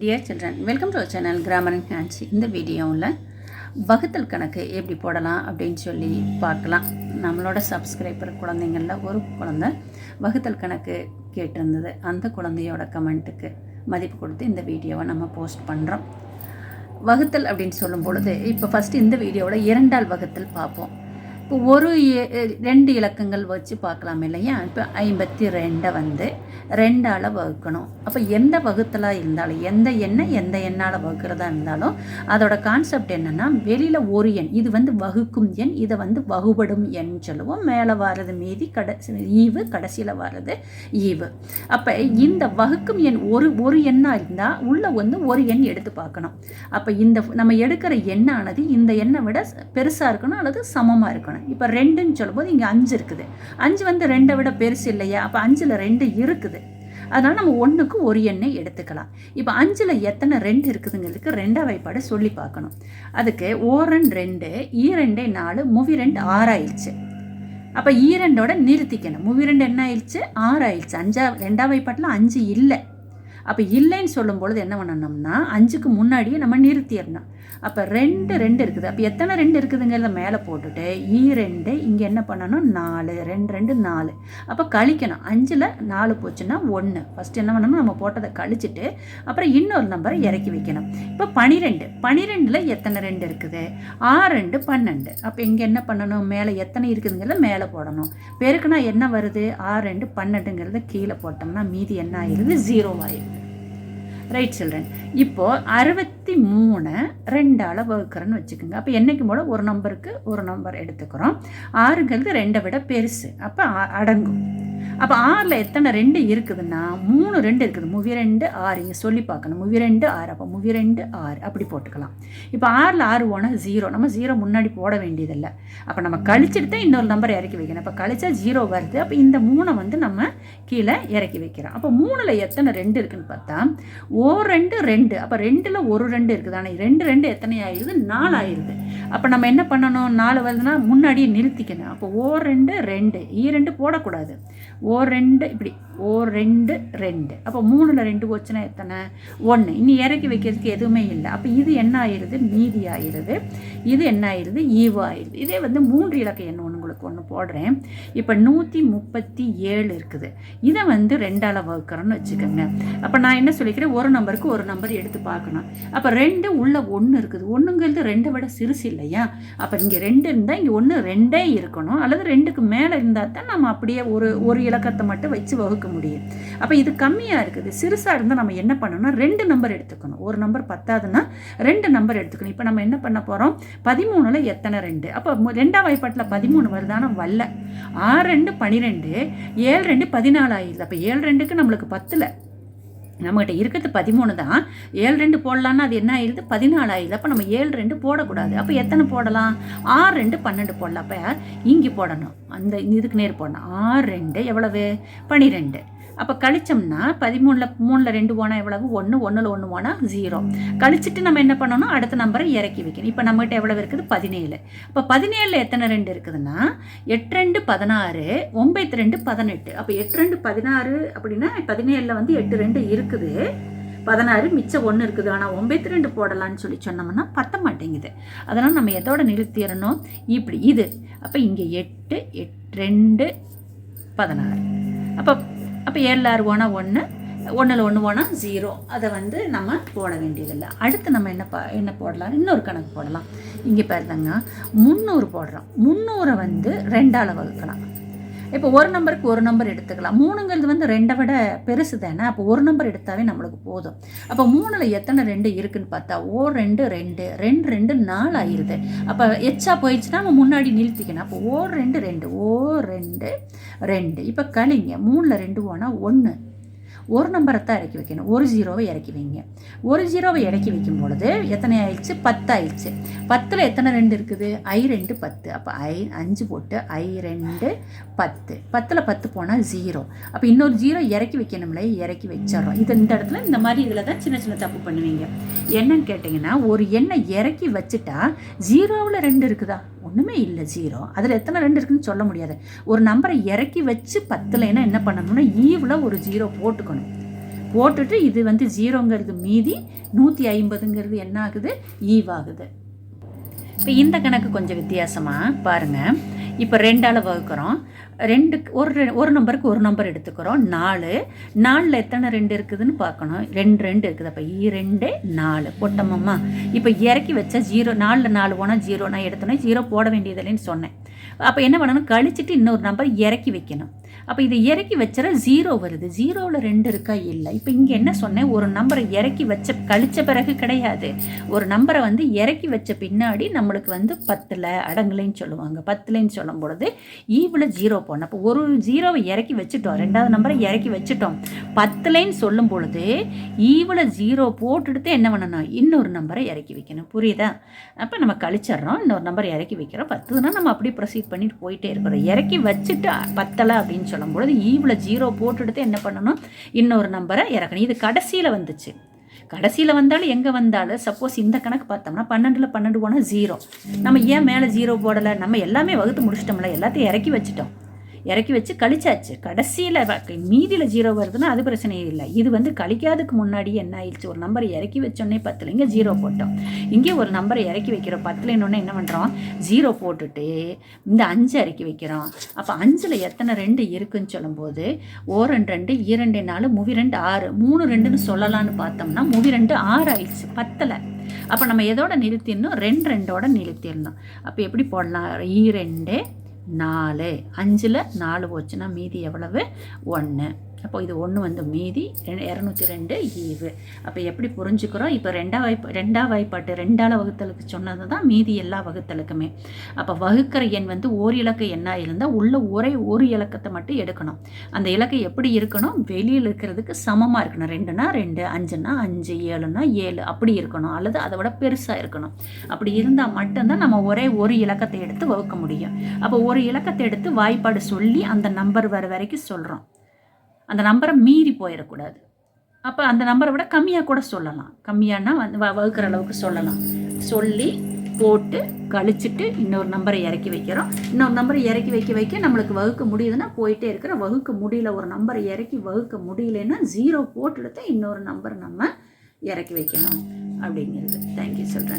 Dear children welcome to channel grammar and hands இந்த வீடியோவில் வகுத்தல் கணக்கு எப்படி போடலாம் அப்படின்னு சொல்லி பார்க்கலாம். நம்மளோட சப்ஸ்கிரைபர் குழந்தைங்களில் ஒரு குழந்தை வகுத்தல் கணக்கு கேட்டிருந்தது. அந்த குழந்தையோட கமெண்ட்டுக்கு மதிப்பு கொடுத்து இந்த வீடியோவை நம்ம போஸ்ட் பண்ணுறோம் வகுத்தல் அப்படின்னு சொல்லும் பொழுது இப்போ ஃபஸ்ட்டு இந்த வீடியோவில் இரண்டால் வகுத்தல் பார்ப்போம். இப்போ ஒரு ரெண்டு இலக்கங்கள் வச்சு பார்க்கலாம் இல்லையா? இப்போ ஐம்பத்தி ரெண்டை வந்து ரெண்டால் வகுக்கணும். அப்போ எந்த வகுத்தலாக இருந்தாலும் எந்த எண்ணை எந்த எண்ணால் வகுக்கிறதா இருந்தாலும் அதோட கான்செப்ட் என்னென்னா வெளியில் ஒரு எண் இது வந்து வகுக்கும் எண் இதை வந்து வகுபடும் எண் சொல்லுவோம். மேலே வர்றது மீதி கடைசி ஈவு கடைசியில் வர்றது ஈவு. அப்போ இந்த வகுக்கும் எண் ஒரு ஒரு எண்ணாக இருந்தால் உள்ள வந்து ஒரு எண் எடுத்து பார்க்கணும். அப்போ இந்த நம்ம எடுக்கிற எண்ணானது இந்த எண்ணை விட பெருசாக இருக்கணும் அல்லது சமமாக இருக்கணும். இப்போ ரெண்டுன்னு சொல்லும்போது இங்கே அஞ்சு இருக்குது. அஞ்சு வந்து ரெண்டை விட பெருசு இல்லையா? அப்போ அஞ்சில் ரெண்டு இருக்குது. அதனால் நம்ம ஒன்றுக்கு ஒரு எண்ணை எடுத்துக்கலாம். இப்போ அஞ்சில் எத்தனை ரெண்டு இருக்குதுங்கிறதுக்கு ரெண்டாம் வாய்ப்பாடு சொல்லி பார்க்கணும். அதுக்கு ஓரன் ரெண்டு ஈரெண்டே நாலு முவி ரெண்டு ஆறாயிடுச்சு. அப்போ ஈரெண்டோட நிறுத்திக்கணும். முவி ரெண்டு என்ன ஆயிடுச்சு? ஆறாயிடுச்சு. அஞ்சா ரெண்டாம் வாய்ப்பாட்டில் அஞ்சு இல்லை. அப்போ இல்லைன்னு சொல்லும் பொழுது என்ன பண்ணணும்னா அஞ்சுக்கு முன்னாடியே நம்ம நிறுத்திடணும். அப்போ ரெண்டு ரெண்டு இருக்குது. அப்போ எத்தனை ரெண்டு இருக்குதுங்கிறத மேலே போட்டுட்டு ஈ ரெண்டு இங்கே என்ன பண்ணணும்? நாலு. ரெண்டு ரெண்டு நாலு. அப்போ கழிக்கணும். அஞ்சில் நாலு போச்சுன்னா ஒன்று ஃபஸ்ட்டு என்ன பண்ணணும்? நம்ம போட்டதை கழிச்சிட்டு அப்புறம் இன்னொரு நம்பரை இறக்கி வைக்கணும். இப்போ பனிரெண்டு. பனிரெண்டில் எத்தனை ரெண்டு இருக்குது? ஆறு ரெண்டு பன்னெண்டு. அப்போ இங்கே என்ன பண்ணணும்? மேலே எத்தனை இருக்குதுங்கிறத மேலே போடணும். பெருக்குனா என்ன வருது? ஆறு ரெண்டு பன்னெண்டுங்கிறத கீழே போட்டோம்னா மீதி என்ன ஆயிடுது ஜீரோ ஆயிடுது ரைட் சில்ட்ரன் இப்போது அறுபத்தி மூணு ரெண்டால் வகுக்கிறேன்னு வச்சுக்கோங்க. அப்போ என்றைக்கும் போல் ஒரு நம்பருக்கு ஒரு நம்பர் எடுத்துக்கிறோம். ஆறுங்கிறது ரெண்டை விட பெருசு. அப்போ அ- அடங்கும். அப்போ ஆறில் எத்தனை ரெண்டு இருக்குதுன்னா மூணு ரெண்டு இருக்குது. முவி ரெண்டு ஆறு. இங்கே சொல்லி பார்க்கணும். முவி ரெண்டு ஆறு. அப்போ முவி ரெண்டு ஆறு. அப்படி போட்டுக்கலாம். இப்போ ஆறில் ஆறு போனால் ஜீரோ நம்ம ஜீரோ முன்னாடி போட வேண்டியதில்லை. அப்போ நம்ம கழிச்சிட்டு தான் இன்னொரு நம்பர் இறக்கி வைக்கணும். அப்போ கழிச்சா ஜீரோ வருது. அப்போ இந்த மூணை வந்து நம்ம கீழே இறக்கி வைக்கிறோம். அப்போ மூணில் எத்தனை ரெண்டு இருக்குதுன்னு பார்த்தா ஓ ரெண்டு ரெண்டு. அப்போ ரெண்டில் ஒரு ரெண்டு இருக்குது ஆனால் ரெண்டு ரெண்டு எத்தனை ஆயிடுது நாலு ஆயிடுது அப்போ நம்ம என்ன பண்ணணும்? நாலு வருதுன்னா முன்னாடியே நிறுத்திக்கணும். அப்போ ஓ ரெண்டு ரெண்டு. ஈ ரெண்டு போடக்கூடாது. ஓ ரெண்டு இப்படி. ஓ ரெண்டு ரெண்டு. அப்போ மூணில் ரெண்டு போச்சுன்னா எத்தனை? ஒன்று இனி இறக்கி வைக்கிறதுக்கு எதுவுமே இல்லை. அப்போ இது என்ன ஆயிடுது? மீதி ஆயிடுது. இது என்ன ஆயிடுது? ஈவு ஆயிடுது. இதே வந்து மூன்று இலக்க எண் ஒன்று உங்களுக்கு ஒன்று போடுறேன். இப்போ நூற்றி முப்பத்தி ஏழு இருக்குது. இதை வந்து ரெண்டால் வகுக்கிறோன்னு வச்சுக்கோங்க. அப்போ நான் என்ன சொல்லிக்கிறேன்? ஒரு நம்பருக்கு ஒரு நம்பர் எடுத்து பார்க்கணும். அப்போ ரெண்டு உள்ள ஒன்று இருக்குது. ஒன்றுங்கிறது ரெண்டை விட சிறுசு இல்லையா? அப்போ இங்கே ரெண்டு இருந்தால் இங்கே ஒன்று ரெண்டே இருக்கணும். அல்லது ரெண்டுக்கு மேலே இருந்தால் தான் நம்ம அப்படியே ஒரு ஒரு இலக்கத்தை மட்டும் வச்சு வகுக்க முடியும். அப்போ இது கம்மியாக இருக்குது. சிறுசாக இருந்தால் நம்ம என்ன பண்ணணும்னா ரெண்டு நம்பர் எடுத்துக்கணும். ஒரு நம்பர் பத்தாதுன்னா ரெண்டு நம்பர் எடுத்துக்கணும். இப்போ நம்ம என்ன பண்ண போகிறோம் பதிமூணில் எத்தனை ரெண்டு? அப்போ ரெண்டாம் வாய்ப்பாட்டில் பதிமூணு வருதான வல்ல ஆறு ரெண்டு பன்னிரெண்டு ஏழு ரெண்டு பதினாலு ஆயிடுது அப்போ ஏழு ரெண்டுக்கு நம்மளுக்கு பத்தில். நம்மகிட்ட இருக்கிறது பதிமூணு தான். ஏழு ரெண்டு போடலான்னா அது என்ன ஆயிடுது? பதினாலு ஆயிடுது அப்போ நம்ம ஏழு ரெண்டு போடக்கூடாது. அப்போ எத்தனை போடலாம்? ஆறு ரெண்டு பன்னெண்டு போடலாம். அப்போ இங்கே போடணும். அந்த இதுக்கு நேர் போடணும். ஆறு ரெண்டு எவ்வளவு? பன்னிரெண்டு அப்போ கழிச்சோம்னா பதிமூணில் மூணில் ரெண்டு போனால் எவ்வளவு? ஒன்று ஒன்றில் ஒன்று போனால் ஜீரோ கழிச்சிட்டு நம்ம என்ன பண்ணணும்? அடுத்த நம்பரை இறக்கி வைக்கணும். இப்போ நம்மகிட்ட எவ்வளவு இருக்குது? பதினேழு. இப்போ பதினேழில் எத்தனை ரெண்டு இருக்குதுன்னா எட்டு ரெண்டு பதினாறு ஒம்பத்து ரெண்டு பதினெட்டு. அப்போ எட்டு ரெண்டு பதினாறு அப்படின்னா பதினேழில் வந்து எட்டு ரெண்டு இருக்குது. பதினாறு மிச்சம் ஒன்று இருக்குது. ஆனால் ஒம்பத்து ரெண்டு போடலான்னு சொல்லி சொன்னோம்னா பத்த மாட்டேங்குது. அதனால் நம்ம எதோட நிறுத்திடணும்? இப்படி இது. அப்போ இங்கே எட்டு எட்டு ரெண்டு பதினாறு. அப்போ அப்போ ஏழு ஆறு போனால் ஒன்று ஒன்றில் ஒன்று போனால் ஜீரோ அதை வந்து நம்ம போட வேண்டியதில்லை. அடுத்து நம்ம என்ன பா என்ன போடலாம்? இன்னொரு கணக்கு போடலாம். இங்கே பாருந்தாங்க முந்நூறு போடுறோம். முந்நூறை வந்து ரெண்டால் வகுக்கலாம். இப்போ ஒரு நம்பருக்கு ஒரு நம்பர் எடுத்துக்கலாம். மூணுங்கிறது வந்து ரெண்டை விட பெருசு தானே? அப்போ ஒரு நம்பர் எடுத்தாவே நம்மளுக்கு போதும். அப்போ மூணில் எத்தனை ரெண்டு இருக்குன்னு பார்த்தா ஓ ரெண்டு ரெண்டு ரெண்டு ரெண்டு நாலு ஆயிடுது அப்போ எச்சா போயிடுச்சுன்னா நம்ம முன்னாடி நிறுத்திக்கணும். அப்போ ஓ ரெண்டு ரெண்டு ஓ ரெண்டு ரெண்டு. இப்போ கழிங்க. மூணில் ரெண்டு போனால் ஒன்று ஒரு நம்பரை தான் இறக்கி வைக்கணும். ஒரு ஜீரோவை இறக்கி வைங்க. ஒரு ஜீரோவை இறக்கி வைக்கும் பொழுது எத்தனை ஆயிடுச்சு? பத்து ஆயிடுச்சு. பத்தில் எத்தனை ரெண்டு இருக்குது? ஐ ரெண்டு பத்து. அப்போ ஐ அஞ்சு போட்டு ஐ ரெண்டு பத்து. பத்தில் பத்து போனால் ஜீரோ. அப்போ இன்னொரு ஜீரோ இறக்கி வைக்கணும்ல? இறக்கி வச்சிடறோம். இது இந்த இடத்துல இந்த மாதிரி இதில் தான் சின்ன சின்ன தப்பு பண்ணுவீங்க. என்னன்னு கேட்டிங்கன்னா ஒரு எண்ணை இறக்கி வச்சுட்டா ஜீரோவில் ரெண்டு இருக்குதா? ஒன்றுமே இல்லை ஜீரோ. அதில் எத்தனை ரெண்டு இருக்குன்னு சொல்ல முடியாது. ஒரு நம்பரை இறக்கி வச்சு பத்துலன்னா என்ன பண்ணணும்னா ஈவில் ஒரு ஜீரோ போட்டுக்கணும். போட்டுட்டு இது வந்து ஜீரோங்கிறது மீதி நூற்றி ஐம்பதுங்கிறது என்ன ஆகுது ஈவாகுது. இப்போ இந்த கணக்கு கொஞ்சம் வித்தியாசமாக பாருங்கள் இப்போ ரெண்டால் வகுக்கிறோம். ரெண்டுக்கு ஒரு ஒரு நம்பருக்கு ஒரு நம்பர் எடுத்துக்கிறோம். நாலு. நாலில் எத்தனை ரெண்டு இருக்குதுன்னு பார்க்கணும். ரெண்டு ரெண்டு இருக்குது. அப்போ இரண்டு ரெண்டு நாலு. போட்டோமம்மா? இப்போ இறக்கி வச்சா ஜீரோ நாலில் நாலு போனால் ஜீரோ நான் எடுத்தோன்னே ஜீரோ போட வேண்டியதில்லைன்னு சொன்னேன். அப்போ என்ன பண்ணணும்? கழிச்சிட்டு இன்னொரு நம்பர் இறக்கி வைக்கணும். அப்போ இதை இறக்கி வச்சுற ஜீரோ வருது. ஜீரோவில் ரெண்டு இருக்கா? இல்லை. இப்போ இங்கே என்ன சொன்னேன்? ஒரு நம்பரை இறக்கி வச்ச கழிச்ச பிறகு கிடையாது. ஒரு நம்பரை வந்து இறக்கி வச்ச பின்னாடி நம்மளுக்கு வந்து பத்தில் அடங்கலைன்னு சொல்லுவாங்க. பத்துலன்னு சொல்லும் பொழுது ஈவில் ஜீரோ போடணும். அப்போ ஒரு ஜீரோவை இறக்கி வச்சுட்டோம். ரெண்டாவது நம்பரை இறக்கி வச்சுட்டோம். பத்துலைன்னு சொல்லும் பொழுது ஈவில் ஜீரோ போட்டுட்டு என்ன பண்ணணும்? இன்னொரு நம்பரை இறக்கி வைக்கணும். புரியுதா? அப்போ நம்ம கழிச்சிட்றோம். இன்னொரு நம்பர் இறக்கி வைக்கிறோம். பத்துனா நம்ம அப்படியே ப்ரொசீட் பண்ணிட்டு போயிட்டே இருக்கிறோம். இறக்கி வச்சுட்டு பத்தலை அப்படின்னு சொல்லி சொல்லும்பொழுது ஈவில் ஜீரோ போட்டுடுத்து என்ன பண்ணணும்? இன்னொரு நம்பரை இறக்கணும். இது கடைசியில் வந்துச்சு. கடைசியில் வந்தாலும் எங்கே வந்தாலும் சப்போஸ் இந்த கணக்கு பார்த்தோம்னா பன்னெண்டில் பன்னெண்டு போனால் ஜீரோ நம்ம ஏன் மேலே ஜீரோ போடலை? நம்ம எல்லாமே வகுத்து முடிச்சிட்டோம்ல. எல்லாத்தையும் இறக்கி வச்சுட்டோம். இறக்கி வச்சு கழிச்சாச்சு. கடைசியில் மீதியில் ஜீரோ வருதுன்னா அது பிரச்சனையே இல்லை. இது வந்து கழிக்காததுக்கு முன்னாடி என்ன ஆயிடுச்சு? ஒரு நம்பரை இறக்கி வச்சோன்னே பத்தில் இங்கே ஜீரோ போட்டோம். இங்கே ஒரு நம்பரை இறக்கி வைக்கிறோம் பத்தில் இன்னொன்று என்ன பண்ணுறோம் ஜீரோ போட்டுட்டு இந்த அஞ்சு இறக்கி வைக்கிறோம். அப்போ அஞ்சில் எத்தனை ரெண்டு இருக்குன்னு சொல்லும்போது ஓ ரெண்டு ரெண்டு ஈரெண்டு நாலு மூவி ரெண்டு ஆறு. மூணு ரெண்டுன்னு சொல்லலாம்னு பார்த்தோம்னா மூவி ரெண்டு ஆறு ஆயிடுச்சு பத்தில். அப்போ நம்ம எதோட நிறுத்திடணும்? ரெண்டு ரெண்டோட நிறுத்திடணும். அப்போ எப்படி போடலாம்? ஈ ரெண்டு நாலு. அஞ்சில் நாலு போச்சுன்னா மீதி எவ்வளவு? ஒன்று அப்போ இது ஒன்று வந்து மீதி ரெ- இரநூத்தி ரெண்டு ஈவு. அப்போ எப்படி புரிஞ்சுக்கிறோம்? இப்போ ரெண்டா வாய்ப்பு ரெண்டா வாய்ப்பாட்டு ரெண்டால வகுத்தலுக்கு சொன்னது தான் மீதி எல்லா வகுத்தலுக்குமே. அப்போ வகுக்கிற எண் வந்து ஓர் இலக்க எண்ணாக இருந்தால் உள்ள ஒரே ஒரு இலக்கத்தை மட்டும் எடுக்கணும். அந்த இலக்கம் எப்படி இருக்கணும்? வெளியில் இருக்கிறதுக்கு சமமாக இருக்கணும். ரெண்டுனா ரெண்டு அஞ்சுனா அஞ்சு ஏழுனா ஏழு. அப்படி இருக்கணும். அல்லது அதை விட பெருசாக இருக்கணும். அப்படி இருந்தால் மட்டும்தான் நம்ம ஒரே ஒரு இலக்கத்தை எடுத்து வகுக்க முடியும். அப்போ ஒரு இலக்கத்தை எடுத்து வாய்ப்பாடு சொல்லி அந்த நம்பர் வர வரைக்கும் சொல்கிறோம் அந்த நம்பரை மீறி போயிடக்கூடாது. அப்போ அந்த நம்பரை விட கம்மியாக கூட சொல்லலாம். கம்மியானா வந்து வ- வகுக்கிற அளவுக்கு சொல்லலாம். சொல்லி போட்டு கழிச்சிட்டு இன்னொரு நம்பரை இறக்கி வைக்கிறோம். இன்னொரு நம்பரை இறக்கி வைக்க வைக்க நம்மளுக்கு வகுக்க முடியுதுன்னா போயிட்டே இருக்கிற வகுக்க முடியல ஒரு நம்பரை இறக்கி வகுக்க முடியலன்னா ஜீரோ போட்டு எடுத்து இன்னொரு நம்பர் நம்ம இறக்கி வைக்கணும். அப்படிங்கிறது. தேங்க்யூ சொல்கிறேன்